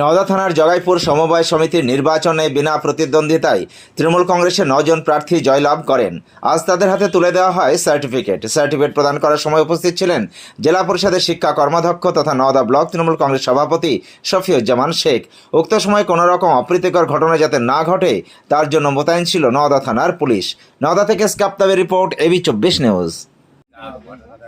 নওদা থানার জগাইপুর সমবায় সমিতির নির্বাচনে বিনা প্রতিদ্বন্দ্বিতায় তৃণমূল কংগ্রেসের নজন প্রার্থী জয়লাভ করেন। আজ তাদের হাতে তুলে দেওয়া হয় সার্টিফিকেট। সার্টিফিকেট প্রদান করার সময় উপস্থিত ছিলেন জেলা পরিষদের শিক্ষা কর্মাধ্যক্ষ তথা নওদা ব্লক তৃণমূল কংগ্রেস সভাপতি শফিউজ্জামান শেখ। উক্ত সময় কোনো রকম অপ্রীতিকর ঘটনা যাতে না ঘটে, তার জন্য মোতায়েন ছিল নওদা থানার পুলিশ। নওদা থেকে স্কাপ্তাবের রিপোর্ট, এবি চব্বিশ নিউজ।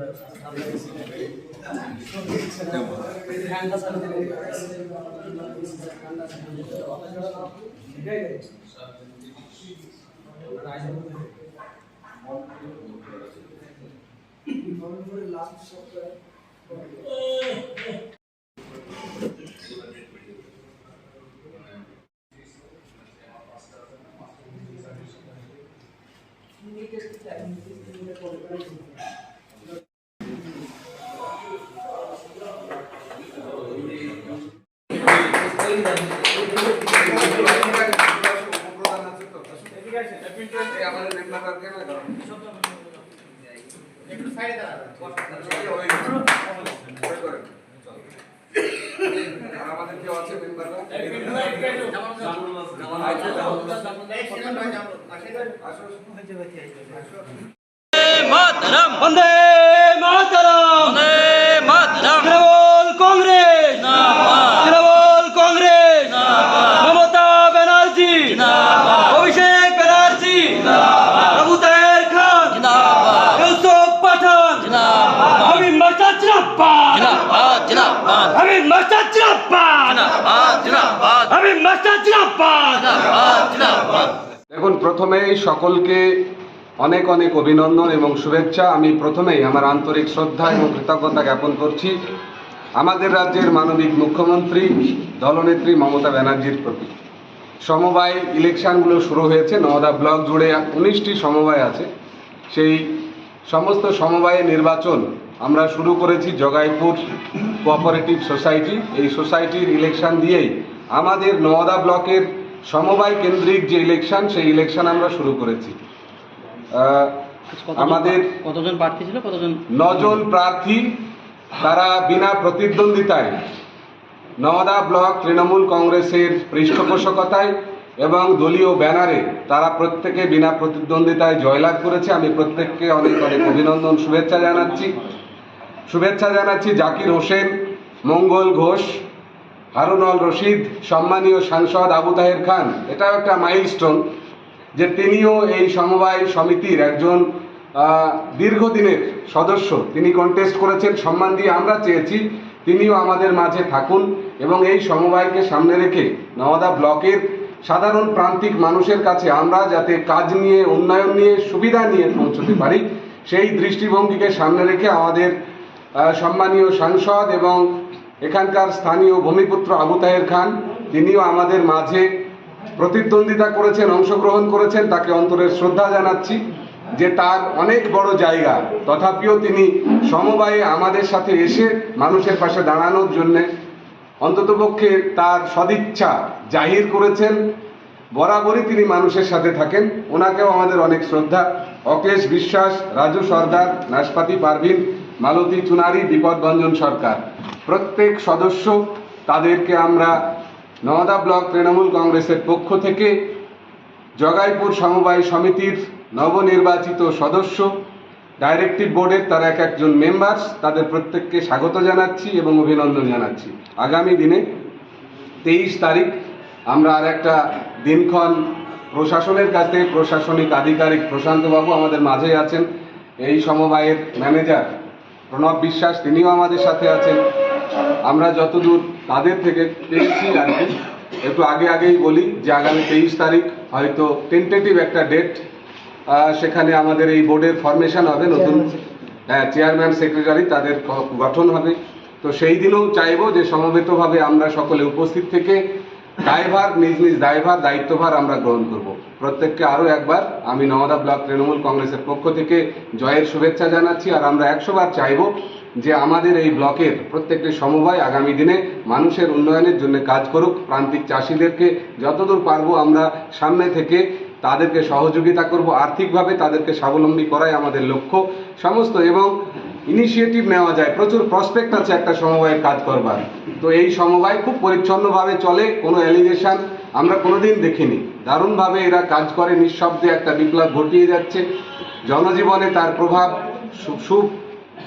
I'm. আমাদের কেউ আছে মেম্বাররা বন্দে মাতরম! বন্দে মাতরম! মাস্টার জিন্দাবাদ। দেখুন প্রথমেই সকলকে অনেক অনেক অভিনন্দন এবং শুভেচ্ছা। আমি প্রথমেই আমার আন্তরিক শ্রদ্ধা এবং কৃতজ্ঞতা জ্ঞাপন করছি আমাদের রাজ্যের মানবিক মুখ্যমন্ত্রী দলনেত্রী মমতা ব্যানার্জির প্রতি। সমবায় ইলেকশনগুলো শুরু হয়েছে নওদা ব্লক জুড়ে উনিশটি সমবায় আছে। সেই সমস্ত সমবায় নির্বাচন আমরা শুরু করেছি জগাইপুর কোঅপারেটিভ সোসাইটি এই সোসাইটির ইলেকশন দিয়েই আমাদের নওদা ব্লকের সমবায় কেন্দ্রিক যে ইলেকশন সেই ইলেকশন আমরা শুরু করেছি। আমাদের কতজন প্রার্থী ছিল? কতজন? নজন প্রার্থী তারা বিনা প্রতিদ্বন্দ্বিতায় নওদা ব্লক তৃণমূল কংগ্রেসের পৃষ্ঠপোষকতায় এবং দলীয় ব্যানারে তারা প্রত্যেকে বিনা প্রতিদ্বন্দ্বিতায় জয়লাভ করেছে। আমি প্রত্যেককে অনেক অনেক অভিনন্দন শুভেচ্ছা জানাচ্ছি। শুভেচ্ছা জানাচ্ছি জাকির হোসেন, মঙ্গল ঘোষ হারুনল রশিদ, সম্মানীয় সাংসদ আবু তাহের খান। এটাও একটা মাইলস্টোন যে তিনিও এই সমবায় সমিতির একজন দীর্ঘদিনের সদস্য। তিনি কন্টেস্ট করেছেন, সম্মান দিয়ে আমরা চেয়েছি তিনিও আমাদের মাঝে থাকুন এবং এই সমবায়কে সামনে রেখে নওদা ব্লকের সাধারণ প্রান্তিক মানুষের কাছে আমরা যাতে কাজ নিয়ে, উন্নয়ন নিয়ে, সুবিধা নিয়ে পৌঁছতে পারি, সেই দৃষ্টিভঙ্গিকে সামনে রেখে আমাদের সম্মানীয় সাংসদ এবং এখানকার স্থানীয় ভূমিপুত্র আবু তাহের খান, তিনিও আমাদের মাঝে প্রতিদ্বন্দ্বিতা করেছেন, অংশগ্রহণ করেছেন, তাকে অন্তরের শ্রদ্ধা জানাচ্ছি যে তার অনেক বড় জায়গা। তথাপিও তিনি সমবায়ে আমাদের সাথে এসে মানুষের পাশে দাঁড়ানোর জন্যে অন্ততপক্ষে তার সদিচ্ছা জাহির করেছেন। বরাবরই তিনি মানুষের সাথে থাকেন। ওনাকেও আমাদের অনেক শ্রদ্ধা। অকেশ বিশ্বাস, রাজু সর্দার, নাশপাতি পারভিন মালতী চুনারি, বিপদভঞ্জন সরকার। প্রত্যেক সদস্য তাদেরকে আমরা নওদা ব্লক তৃণমূল কংগ্রেসের পক্ষ থেকে জগাইপুর সমবায় সমিতির নবনির্বাচিত সদস্য, ডাইরেক্টিভ বোর্ডের তারা এক একজন মেম্বার্স তাদের প্রত্যেককে স্বাগত জানাচ্ছি এবং অভিনন্দন জানাচ্ছি। আগামী দিনে তেইশ তারিখ আমরা আর একটা দিনক্ষণ প্রশাসনের কাছ, প্রশাসনিক আধিকারিক প্রশান্তবাবু আমাদের মাঝে আছেন। এই সমবায়ের ম্যানেজার প্রণব বিশ্বাস তিনিও আমাদের সাথে আছেন। আমরা যতদূর তাদের থেকে পেয়েছি আর কি একটু আগে আগেই বলি যে আগামী তেইশ তারিখ হয়তো টেন্টেটিভ একটা ডেট সেখানে আমাদের এই বোর্ডের ফরমেশন হবে নতুন হ্যাঁ চেয়ারম্যান সেক্রেটারি তাদের গঠন হবে। তো সেই দিনেও চাইব যে সমবেতভাবে আমরা সকলে উপস্থিত থেকে দায়ভার নিজ নিজ দায়ভার দায়িত্বভার আমরা গ্রহণ করব। প্রত্যেককে আরও একবার আমি নওদা ব্লক তৃণমূল কংগ্রেসের পক্ষ থেকে জয়ের শুভেচ্ছা জানাচ্ছি আর আমরা একশোবার চাইব যে আমাদের এই ব্লকের প্রত্যেকটি সমবায় আগামী দিনে মানুষের উন্নয়নের জন্য কাজ করুক। প্রান্তিক চাষিদেরকে যতদূর পারব আমরা সামনে থেকে তাদেরকে সহযোগিতা করব, আর্থিকভাবে তাদেরকে স্বাবলম্বী করাই আমাদের লক্ষ্য। সমস্ত এবং ইনিশিয়েটিভ নেওয়া যায়। প্রচুর প্রসপেক্ট আছে একটা সমবায়ের কাজ করবার। তো এই সমবায় খুব পরিচ্ছন্নভাবে চলে, কোনো অ্যালিগেশন আমরা কোনোদিন দেখিনি। দারুণভাবে এরা কাজ করে, নিঃশব্দে একটা বিপ্লব ঘটিয়ে যাচ্ছে। জনজীবনে তার প্রভাব সু- সু,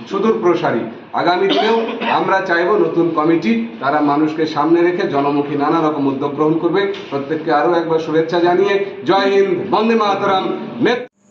সুদূর প্রসারী। আগামী দিনেও আমরা চাইব নতুন কমিটি, তারা মানুষকে সামনে রেখে জনমুখী নানা রকম উদ্যোগ গ্রহণ করবে। প্রত্যেককে আরও একবার শুভেচ্ছা জানিয়ে জয় হিন্দ, বন্দে মাতরম